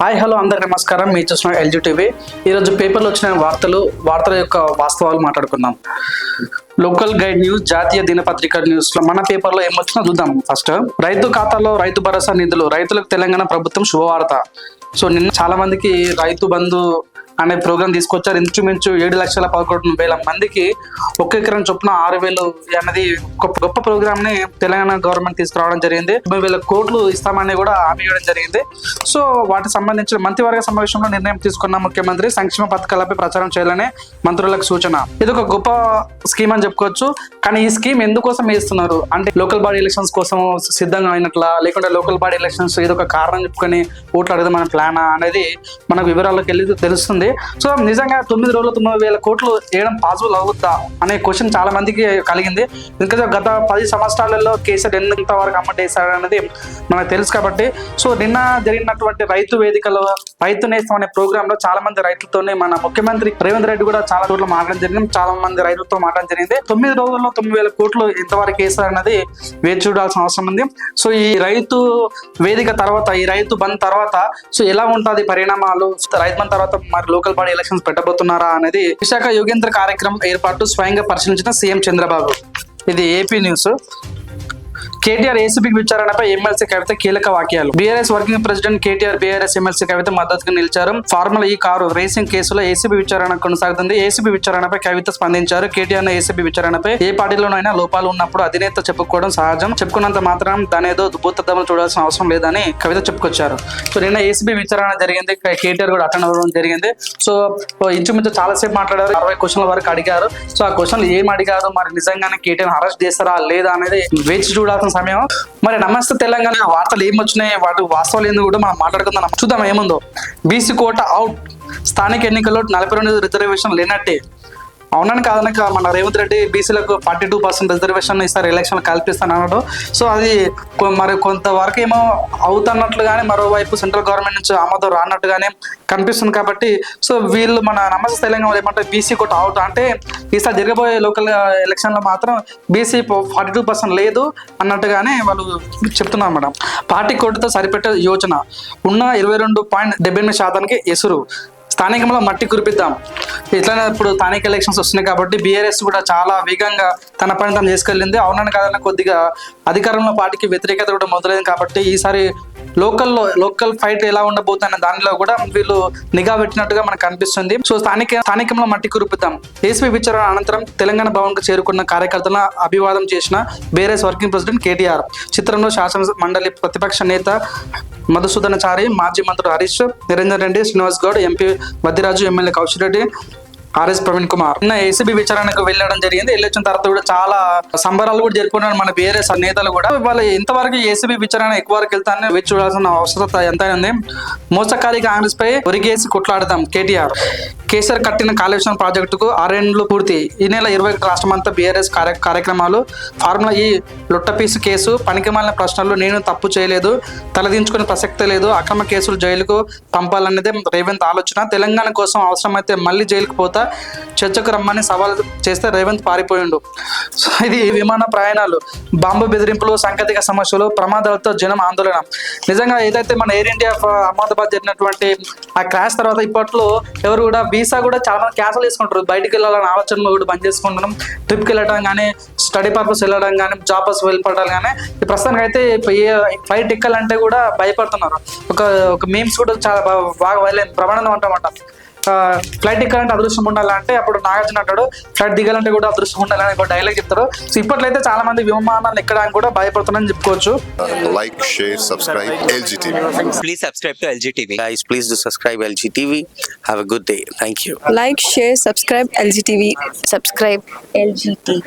Hi hello అందరికి నమస్కారం. మీరు చూసిన ఎల్జీ టీవీ. ఈరోజు పేపర్లో వచ్చిన వార్తలు వార్తల యొక్క వాస్తవాలు మాట్లాడుకుందాం. లోకల్ గైడ్ న్యూస్ జాతీయ దినపత్రిక న్యూస్లో మన పేపర్లో ఏమొచ్చినా చూద్దాం ఫస్ట్. రైతు ఖాతాలో రైతు భరోసా నిధులు రైతులకు తెలంగాణ ప్రభుత్వం శుభవార్త. సో నిన్న చాలా మందికి రైతు బంధు అనే ప్రోగ్రామ్ తీసుకొచ్చారు. ఇంచుమించు ఏడు లక్షల పదకొండు వేల మందికి ఒక్క ఎకరం చొప్పున ఆరు వేలు అనేది ఒక గొప్ప ప్రోగ్రామ్ని తెలంగాణ గవర్నమెంట్ తీసుకురావడం జరిగింది. ముప్పై వేల కోట్లు ఇస్తామని కూడా హామీ ఇవ్వడం జరిగింది. సో వాటికి సంబంధించిన మంత్రివర్గ సమావేశంలో నిర్ణయం తీసుకున్న ముఖ్యమంత్రి సంక్షేమ పథకాలపై ప్రచారం చేయాలని మంత్రులకు సూచన. ఇది ఒక గొప్ప స్కీమ్ అని చెప్పుకోవచ్చు. కానీ ఈ స్కీమ్ ఎందుకోసం వేస్తున్నారు? అంటే లోకల్ బాడీ ఎలక్షన్స్ కోసం సిద్ధంగా అయినట్లా లేకుంటే లోకల్ బాడీ ఎలక్షన్స్ ఇది ఒక కారణం చెప్పుకొని ఓట్లు అడగదు మన ప్లానా అనేది మనకు వివరాల్లోకి వెళ్ళి తెలుస్తుంది. సో నిజంగా తొమ్మిది రోజులు తొమ్మిది వేల కోట్లు వేయడం పాసిబుల్ అవుద్దా అనే క్వశ్చన్ చాలా మందికి కలిగింది. ఎందుకంటే గత పది సంవత్సరాలలో కేసీఆర్ ఎంత వరకు అమ్మటి వేశాడు అనేది మనకు తెలుసు కాబట్టి. సో నిన్న జరిగినటువంటి రైతు వేదికలో రైతు నేస్తం అనే ప్రోగ్రామ్లో చాలా మంది రైతులతోనే మన ముఖ్యమంత్రి రేవంత్ రెడ్డి కూడా చాలా చోట్ల మాట్లాడడం జరిగింది. చాలా మంది రైతులతో మాట్లాడడం జరిగింది. తొమ్మిది రోజుల్లో తొమ్మిది వేల కోట్లు ఎంతవరకు అనేది వేచి చూడాల్సిన అవసరం ఉంది. సో ఈ రైతు వేదిక తర్వాత ఈ రైతు బంద్ తర్వాత సో ఎలా ఉంటుంది పరిణామాలు? రైతు బంద్ తర్వాత మరి లోకల్ బాడీ ఎలక్షన్స్ పెట్టబోతున్నారా అనేది విశాఖ యోగేంద్ర కార్యక్రమం ఏర్పాటు స్వయంగా పరిశీలించిన సీఎం చంద్రబాబు. ఇది ఏపీ న్యూస్. కేటీఆర్ ఏసీబీ విచారణపై ఎమ్మెల్సీ కవిత కీలక వాక్యాలు BRS working president KTR BRS MLC Kavitha మద్దతుగా నిలిచారు. ఫార్ములా ఈ కారు రేసింగ్ కేసులో ఏసీబీ విచారణ కొనసాగుతుంది. ఏసీబీ విచారణపై కవిత స్పందించారు. కేటీఆర్ ఏసీబీ విచారణపై ఏ పార్టీలోనైనా లోపాలు ఉన్నప్పుడు అధినేత చెప్పుకోవడం సహజం. చెప్పుకున్నంత మాత్రం దానేదో ఏదో చూడాల్సిన అవసరం లేదని కవిత చెప్పుకొచ్చారు. సో నిన్న ఏసీబీ విచారణ జరిగింది. కేటీఆర్ కూడా అటెండ్ అవ్వడం జరిగింది. సో ఇంచుమించు చాలాసేపు మాట్లాడారు. అరవై క్వశ్చన్ల వరకు అడిగారు. సో ఆ క్వశ్చన్లు ఏం అడిగారు? మరి నిజంగానే కేటీఆర్ అరెస్ట్ చేస్తారా? లేదా అనేది వేచి చూడాల్సిన సమయం. మరి నమస్తే తెలంగాణ వార్తలు ఏమొచ్చినాయి వాటి వాస్తవాలు ఏందో కూడా మనం మాట్లాడుకుందాం. చూద్దాం ఏముందో. బీసీ కోట అవుట్ స్థానిక ఎన్నికల్లో నలభై రెండు రిజర్వేషన్ లేనట్టే. అవునని కాదనక మన రేవంత్ రెడ్డి బీసీలకు ఫార్టీ టూ పర్సెంట్ రిజర్వేషన్ ఇస్తారు ఎలక్షన్ కల్పిస్తాను అన్నాడు. సో అది కొ- మరి కొంతవరకు ఏమో అవుతున్నట్లుగానే మరోవైపు సెంట్రల్ గవర్నమెంట్ నుంచి ఆమోదం రానట్టుగానే కనిపిస్తుంది కాబట్టి సో వీళ్ళు మన నమస్తే తెలంగాణ ఏమంటే బీసీ కొట్ట అవుట్ అంటే ఈసారి జరగబోయే లోకల్ ఎలక్షన్లో మాత్రం బీసీ ఫార్టీ టూ పర్సెంట్ లేదు అన్నట్టుగానే వాళ్ళు చెప్తున్నారు మేడం. పార్టీ కోర్టుతో సరిపెట్టే యోచన. ఉన్న ఇరవై రెండు పాయింట్ డెబ్బై ఎనిమిది శాతానికి ఎసురు. స్థానికంలో మట్టి కురిపిద్దాం. ఇట్లానే ఇప్పుడు స్థానిక ఎలక్షన్స్ వస్తున్నాయి కాబట్టి బీఆర్ఎస్ కూడా చాలా వేగంగా తన పని తను చేసుకెళ్ళింది. అవునని కాదన్న కొద్దిగా అధికారంలో పార్టీకి వ్యతిరేకత కూడా మొదలైంది కాబట్టి ఈసారి లోకల్లో లోకల్ ఫైట్ ఎలా ఉండబోతుందనే దానిలో కూడా వీళ్ళు నిఘా పెట్టినట్టుగా మనకు కనిపిస్తుంది సో స్థానిక స్థానికంలో మట్టి కురుపుతాం. ఏసీపీ విచారణ అనంతరం తెలంగాణ భవన్కు చేరుకున్న కార్యకర్తలను అభివాదం చేసిన బీఆర్ఎస్ వర్కింగ్ ప్రెసిడెంట్ కేటీఆర్. చిత్రంలో శాసన మండలి ప్రతిపక్ష నేత మధుసూదన చారి మాజీ మంత్రులు Harish Niranjan Reddy Srinivas Goud MP Vaddiraju MLA Kaushik Reddy RS Praveen Kumar. నిన్న ఏసీబీ విచారణకు వెళ్ళడం జరిగింది. వెళ్ళొచ్చిన తర్వాత కూడా చాలా సంబరాలు కూడా జరుపుకున్నారు మన వేరే నేతలు కూడా. వాళ్ళు ఎంతవరకు ఏసీబీ విచారణ ఎక్కువ వరకు వెళ్తానని వేచి చూడాల్సిన అవసరత ఎంత ఉంది. మోసకారి కాంగ్రెస్ పై ఒరిగేసి కొట్లాడదాం కేటీఆర్. కేసీఆర్ కట్టిన కాళేశ్వరం ప్రాజెక్టుకు ఆరేండ్లు పూర్తి. ఈ నెల ఇరవై ఒకటి రాష్ట్రమంతా బీఆర్ఎస్ కార్య కార్యక్రమాలు. ఫార్ములా ఈ లొట్టపీసు కేసు పనికిమాలిన ప్రశ్నలు నేను తప్పు చేయలేదు. తలదించుకునే ప్రసక్తే లేదు. అక్రమ కేసులు జైలుకు పంపాలన్నదే రేవంత్ ఆలోచన. తెలంగాణ కోసం అవసరమైతే మళ్ళీ జైలుకు పోతా. చర్చకు రమ్మని సవాల్ చేస్తే రేవంత్ పారిపోయిండు. సో ఇది విమాన ప్రయాణాలు బాంబు బెదిరింపులు సాంకేతిక సమస్యలు ప్రమాదాలతో జనం ఆందోళన. నిజంగా ఏదైతే మన ఎయిర్ ఇండియా అహ్మదాబాద్ జరిగినటువంటి ఆ క్రాష్ తర్వాత ఇప్పట్లో ఎవరు కూడా వీసా కూడా చాలా మంది క్యాన్సిల్ చేసుకుంటారు. బయటికి వెళ్ళాలని ఆలోచన కూడా బంద్ చేసుకుంటున్నాం. ట్రిప్కి వెళ్ళడం కానీ స్టడీ పర్పస్ వెళ్ళడం కానీ జాబ్ పర్పస్ వెళ్ళిపోవడం కానీ ప్రస్తుతానికి అయితే ఫ్లైట్ ఎక్కాలంటే కూడా భయపడుతున్నారు. ఒక ఒక మీమ్స్ కూడా చాలా బాగా బాగా వైలెంట్ ప్రమాణం అంటామంట ఫ్లైట్ ఎక్కాలంటే అదృష్టం ఉండాలంటే అప్పుడు నాగార్జున అంటాడు ఫ్లైట్ దిగాలంటే కూడా అదృష్టం ఉండాలని ఒక డైలాగ్ చెప్తారు సో ఇప్పట్లో అయితే చాలా మంది విమానాలు ఎక్కడానికి కూడా భయపడుతున్నారని చెప్పుకోవచ్చు. Like share subscribe LG please subscribe to LG please subscribe LG TV good day thank you like share subscribe LG subscribe LG TV